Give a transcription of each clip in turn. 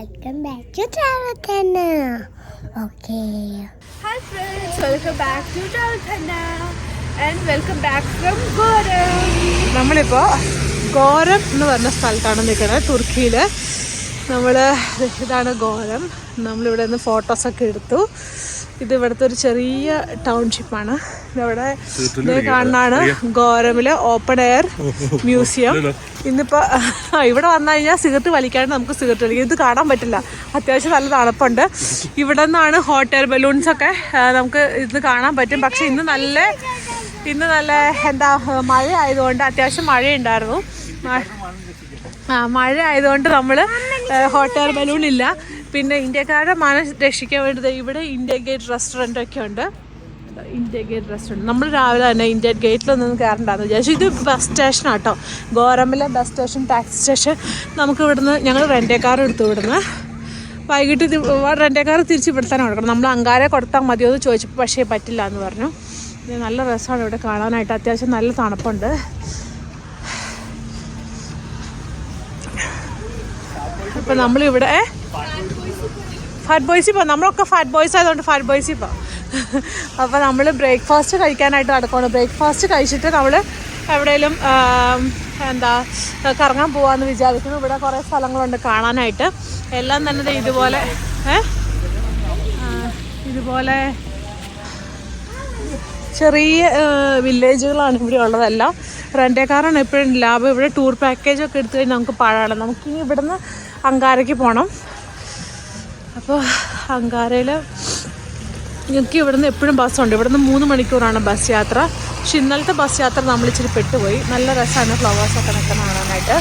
Welcome back to travel തന്നെ okay. Hi friends welcome back to Khanna and welcome back from Goram. നമ്മളിപ്പോൾ ഗോരം എന്ന് പറഞ്ഞ സ്ഥലത്താണ് നിൽക്കുന്നത് തുർക്കിയിൽ നമ്മൾ ഇതാണ് ഗോരം. നമ്മളിവിടെ നിന്ന് ഫോട്ടോസൊക്കെ എടുത്തു. ഇത് ഇവിടുത്തെ ഒരു ചെറിയ ടൗൺഷിപ്പാണ് ഇവിടെ ഇത് കാണുന്നതാണ് ഗോരമിലെ ഓപ്പൺ എയർ മ്യൂസിയം ഇന്നിപ്പോ ഇവിടെ വന്നു കഴിഞ്ഞാൽ സിഗരറ്റ് വലിക്കാണ്ട് നമുക്ക് സിഗരറ്റ് വലിക്കാം. ഇത് കാണാൻ പറ്റില്ല. അത്യാവശ്യം നല്ല തണുപ്പുണ്ട്. ഇവിടെ നിന്നാണ് ഹോട്ട് എയർ ബലൂൺസ് ഒക്കെ നമുക്ക് ഇത് കാണാൻ പറ്റും. പക്ഷെ ഇന്ന് നല്ല ഇന്ന് നല്ല എന്താ മഴ ആയതുകൊണ്ട് അത്യാവശ്യം മഴയുണ്ടായിരുന്നു. ഉണ്ടായിരുന്നു ആ മഴ ആയതുകൊണ്ട് നമ്മൾ ഹോട്ട് എയർ ബലൂൺ ഇല്ല. പിന്നെ ഇന്ത്യക്കാരുടെ മനസ്സ് രക്ഷിക്കാൻ വേണ്ടി ഇവിടെ ഇന്ത്യ ഗേറ്റ് റെസ്റ്റോറന്റ് ഒക്കെ ഉണ്ട്. ഇന്ത്യ ഗേറ്റ് റെസ്റ്റോറന്റ് നമ്മൾ രാവിലെ തന്നെ ഇന്ത്യ ഗേറ്റിലൊന്നും കയറണ്ടെന്ന് വിചാരിച്ചു. ഇത് ബസ് സ്റ്റേഷൻ ആട്ടോ. ഗോരമ്പല ബസ് സ്റ്റേഷൻ ടാക്സി സ്റ്റേഷൻ നമുക്ക് ഇവിടുന്ന് ഞങ്ങൾ റെന്റേ കാർ എടുത്തു ഇവിടുന്ന്. വൈകിട്ട് റെന്റേ കാർ തിരിച്ച് ഇവിടെ കൊടുക്കണം. നമ്മൾ അങ്കാരെ കൊടുത്താൽ മതിയോ എന്ന് ചോദിച്ചപ്പോൾ പക്ഷേ പറ്റില്ല എന്ന് പറഞ്ഞു നല്ല രസമാണ് ഇവിടെ കാണാനായിട്ട്. അത്യാവശ്യം നല്ല തണുപ്പുണ്ട്. അപ്പം നമ്മളിവിടെ ഫാറ്റ് ബോയ്സിൽ പോകാം നമ്മളൊക്കെ ഫാറ്റ് ബോയ്സ് ആയതുകൊണ്ട് ഫാറ്റ് ബോയ്സിൽ പോകാം അപ്പോൾ നമ്മൾ ബ്രേക്ക്ഫാസ്റ്റ് കഴിക്കാനായിട്ട് നടക്കുകയാണ് ബ്രേക്ക്ഫാസ്റ്റ് കഴിച്ചിട്ട് നമ്മൾ എവിടെയെങ്കിലും എന്താ കറങ്ങാൻ പോകാമെന്ന് വിചാരിക്കുന്നു. ഇവിടെ കുറേ സ്ഥലങ്ങളുണ്ട് കാണാനായിട്ട്. എല്ലാം തന്നെ ഇതുപോലെ ഇതുപോലെ ചെറിയ വില്ലേജുകളാണ് ഇവിടെ ഉള്ളതെല്ലാം. റെന്റേ കാറാണ് എപ്പോഴും ലാഭം. ഇവിടെ ടൂർ പാക്കേജൊക്കെ എടുത്തു കഴിഞ്ഞാൽ നമുക്ക് പാഴാണ്. നമുക്കിനി ഇവിടുന്ന് അങ്കാരയ്ക്ക് പോകണം അപ്പോൾ അങ്കാരയിൽ ഞങ്ങൾക്ക് ഇവിടുന്ന് എപ്പോഴും ബസ്സുണ്ട്. ഇവിടുന്ന് മൂന്ന് മണിക്കൂറാണ് ബസ് യാത്ര. പക്ഷെ ഇന്നലത്തെ ബസ് യാത്ര നമ്മൾ ഇച്ചിരി പെട്ടുപോയി. നല്ല രസമാണ് ഫ്ലവേഴ്സൊക്കെ നിൽക്കുന്ന കാണാനായിട്ട്.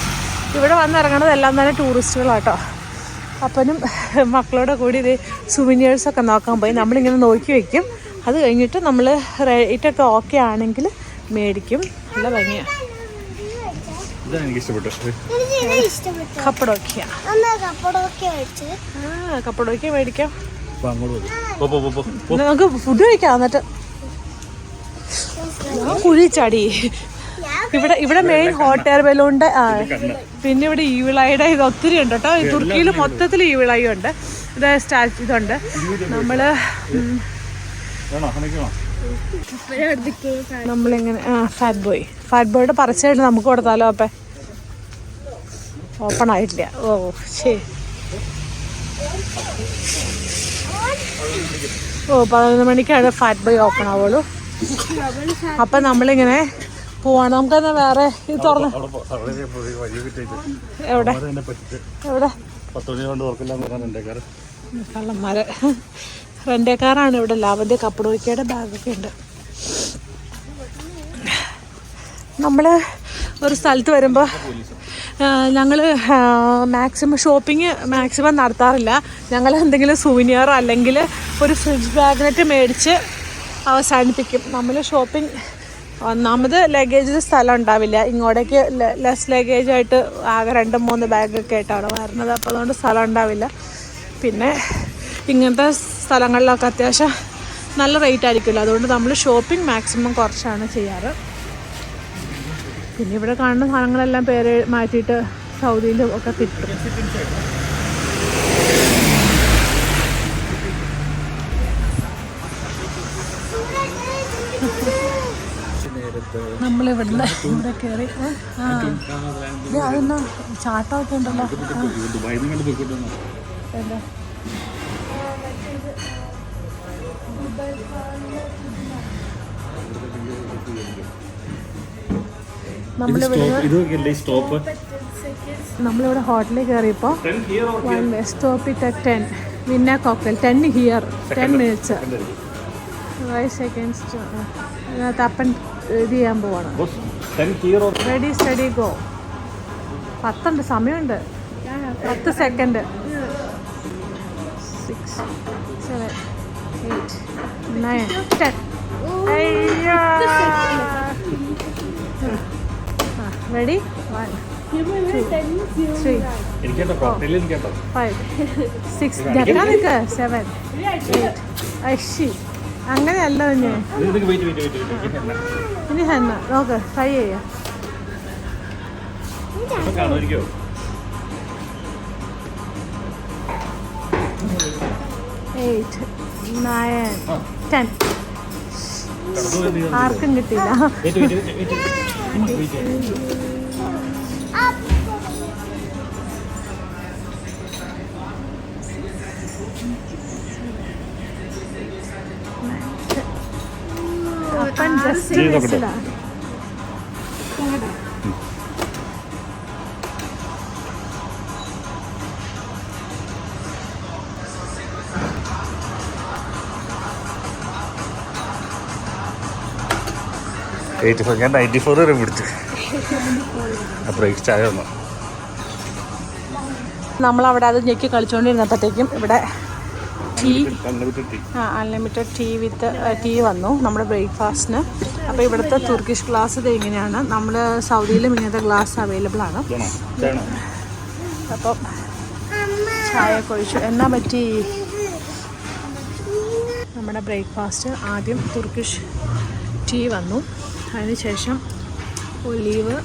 ഇവിടെ വന്നിറങ്ങുന്നത് എല്ലാം തന്നെ ടൂറിസ്റ്റുകളാട്ടോ അപ്പനും മക്കളോടെ കൂടി ഇത് സുവിനിയേഴ്സൊക്കെ നോക്കാൻ പോയി. നമ്മളിങ്ങനെ നോക്കി വയ്ക്കും അത് കഴിഞ്ഞിട്ട് നമ്മൾ റേറ്റൊക്കെ ഓക്കെ ആണെങ്കിൽ മേടിക്കും. നല്ല ഭംഗിയാണ് ഇതാണ് എനിക്ക് ഇഷ്ടപ്പെട്ടത് എനിക്ക് ഇഷ്ടപ്പെട്ടു കപ്പടോക്കിയ ആ കപ്പടോക്കിയ മേടിക്കാം. അപ്പൊ അങ്ങോട്ട് പോ പോ പോ പോ പോ. നമുക്ക് ഫുഡ് കഴിക്കാം എന്നിട്ട്. ഞാൻ കുഴി ചാടി ഇവിടെ ഇവിടെ മെയിൻ ഹോട്ട് എയർ ബലൂണിന്റെ ആ പിന്നെ ഇവിടെ ഈവിളായുടെ ഇത് ഒത്തിരി ഉണ്ട് കേട്ടോ. തുർക്കിയിൽ മൊത്തത്തിൽ ഈവിളായി ഉണ്ട്. ഇത് സ്റ്റാച്ചു ഇതുണ്ട്. നമ്മൾ നമ്മളിങ്ങനെ ആ ഫാറ്റ് ബോയ് ഫാറ്റ് ബോയുടെ പറിച്ചായിട്ട് നമുക്ക് കൊടുത്താലോ അപ്പേ. ഓപ്പൺ ആയിട്ടില്ല ഓ ശരി. ഓ പതിനൊന്ന് മണിക്കാണ് ഫാറ്റ് ബൈ ഓപ്പൺ ആവുള്ളൂ അപ്പം നമ്മളിങ്ങനെ പോവാണ്. നമുക്കെന്നാ വേറെ ഇത് തുറന്ന്. എവിടെ? എവിടെ? കള്ളന്മാര്. റെന്റേക്കാറാണ് ഇവിടെ. ലാവന്റെ കപ്പടോക്കിയുടെ ബാഗൊക്കെ ഉണ്ട്. നമ്മൾ ഒരു സ്ഥലത്ത് വരുമ്പോൾ ഞങ്ങൾ മാക്സിമം ഷോപ്പിംഗ് മാക്സിമം നടത്താറില്ല. ഞങ്ങൾ എന്തെങ്കിലും സുവിനിയർ അല്ലെങ്കിൽ ഒരു ഫ്രിഡ്ജ് മാഗ്നറ്റ് മേടിച്ച് അവസാനിപ്പിക്കും. നമ്മൾ ഷോപ്പിംഗ് ഒന്നാമത് ലഗേജ് സ്ഥലം ഉണ്ടാവില്ല. ഇങ്ങോട്ടേക്ക് ലെസ് ലഗേജായിട്ട് ആകെ രണ്ട് മൂന്ന് ബാഗൊക്കെ ആയിട്ടാണ് വരുന്നത്. അപ്പോൾ അതുകൊണ്ട് സ്ഥലം ഉണ്ടാവില്ല. പിന്നെ ഇങ്ങനത്തെ സ്ഥലങ്ങളിലൊക്കെ അത്യാവശ്യം നല്ല റേറ്റ് ആയിരിക്കുമല്ലോ. അതുകൊണ്ട് നമ്മൾ ഷോപ്പിംഗ് മാക്സിമം കുറച്ചാണ് ചെയ്യാറ്. പിന്നെ ഇവിടെ കാണുന്ന സാധനങ്ങളെല്ലാം പേര് മാറ്റിയിട്ട് സൗദിയിലും ഒക്കെ കിട്ടും. നമ്മൾ ഇവിടുന്ന് ഇവിടെ കയറി അതെന്നാ? ചാട്ടമൊക്കെ ഉണ്ടല്ലോ. എന്താ നമ്മളിവിടെ സ്റ്റോപ്പ് നമ്മളിവിടെ ഹോട്ടലിൽ കയറിയപ്പോൾ one stop it at ten വിന്ന കോക്കൽ ten here ten minutes five seconds ഇതിനകത്ത് അപ്പൻ ഇത് ചെയ്യാൻ പോവാണ്. റെഡി സ്റ്റഡി ഗോ പത്തുണ്ട് സമയമുണ്ട്. പത്ത് second six seven eight nine ten ready one three എനിക്കേട്ടോ cocktail എനിക്കേട്ടോ ഫൈവ് സിക്സ് ഞെട്ടാ നിൽക്ക് സെവൻ എയ്റ്റ് അങ്ങനെയല്ല ഇനി ഹെന്ന. നോക്ക്. ട്രൈ ചെയ്യാം. എയ്റ്റ് നയൻ ടെൻ ആർക്കും കിട്ടിയില്ല wait. അപ്പൻ ജസ്റ്റ് ചെയ്ത് എയ്റ്റി ഫോർ ഞാൻ നയന്റി ഫോർ വരെ പിടിച്ചു. ബ്രേക്ക് ചായ വന്നു. നമ്മളവിടെ അത് ഞെക്കി കളിച്ചുകൊണ്ടിരുന്നപ്പോഴത്തേക്കും ഇവിടെ ടീ ആ അൺലിമിറ്റഡ് ടീ വിത്ത് ടീ വന്നു. നമ്മുടെ ബ്രേക്ക്ഫാസ്റ്റിന്. അപ്പോൾ ഇവിടുത്തെ തുർക്കിഷ് ഗ്ലാസ് ഇത് ഇങ്ങനെയാണ് നമ്മൾ സൗദിയിലും ഇങ്ങനത്തെ ഗ്ലാസ് അവൈലബിൾ ആണ്. അപ്പം ചായ കൊഴിച്ചു എന്നാ പറ്റി? നമ്മുടെ ബ്രേക്ക്ഫാസ്റ്റ് ആദ്യം തുർക്കിഷ് ടീ വന്നു. അതിനുശേഷം ഒലീവ്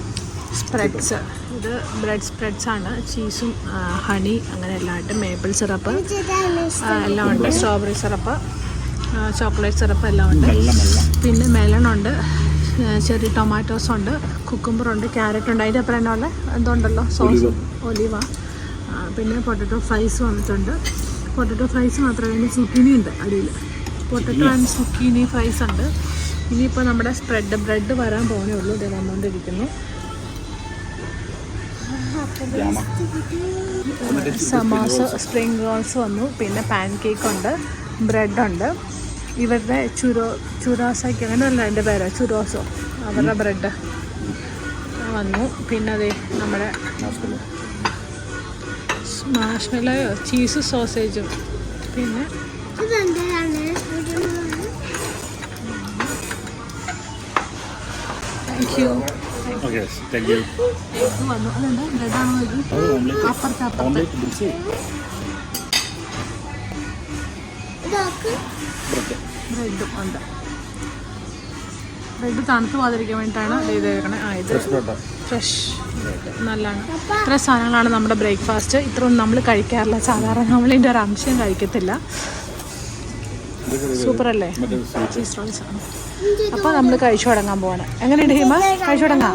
സ്പ്രെഡ്സ്. ഇത് ബ്രെഡ് സ്പ്രെഡ്സ് ആണ്. ചീസും ഹണി അങ്ങനെ എല്ലാം ആയിട്ട് മേപ്പിൾ സിറപ്പ് എല്ലാം ഉണ്ട് സ്ട്രോബെറി സിറപ്പ് ചോക്ലേറ്റ് സിറപ്പ് എല്ലാം ഉണ്ട് പിന്നെ മെലൺ ഉണ്ട് ചെറിയ ടൊമാറ്റോസ് ഉണ്ട്. കുക്കുംബർ ഉണ്ട്. ക്യാരറ്റ് ഉണ്ട്. അതിന്റെ അപ്പുറം തന്നെ എന്തുണ്ടല്ലോ? സോസ്. ഒലിവ. പിന്നെ പൊട്ടറ്റോ ഫ്രൈസ് വന്നിട്ടുണ്ട്. പൊട്ടറ്റോ ഫ്രൈസ് മാത്രമല്ല അതിന് സുക്കിനി ഉണ്ട് അടിയിൽ. പൊട്ടറ്റോ ആൻഡ് സുക്കീനി ഫ്രൈസ് ഉണ്ട്. ഇനിയിപ്പോൾ നമ്മുടെ സ്പ്രെഡ് ബ്രെഡ് വരാൻ പോകുന്നേ ഉള്ളൂ. ഇത് വന്നുകൊണ്ടിരിക്കുന്നു സമോസ സ്പ്രിംഗ് റോൾസ് വന്നു. പിന്നെ പാൻ കേക്ക് ഉണ്ട് ബ്രെഡ് ഉണ്ട്. ഇവരുടെ ചുരോ ചുരാസയ്ക്ക് അങ്ങനെയല്ല എന്റെ പേര് ചുരോസോ. അവരുടെ ബ്രെഡ് വന്നു. പിന്നെ അതെ നമ്മുടെ മാഷ്മെല്ലയോ ചീസ് സോസേജും പിന്നെ ബ്രെഡ് ബ്രെഡും ഉണ്ട്. ബ്രെഡ് തണുത്ത് പോകാതിരിക്കാൻ വേണ്ടിയിട്ടാണ് ഇത് ചെയ്തേക്കണേ. ആ ഇത് ഫ്രഷ് നല്ലതാണ്. ഇത്ര സാധനങ്ങളാണ് നമ്മുടെ ബ്രേക്ക്ഫാസ്റ്റ് ഇത്രയൊന്നും നമ്മൾ കഴിക്കാറില്ല. സാധാരണ നമ്മൾ ഇതിന്റെ ഒരു അംശം കഴിക്കത്തില്ല. സൂപ്പർ അല്ലേ അപ്പൊ അപ്പോൾ നമ്മൾ കഴിച്ചു തുടങ്ങാൻ പോവാണ്. എങ്ങനെയുണ്ട് ഹിമ? കഴിച്ചു തുടങ്ങാം.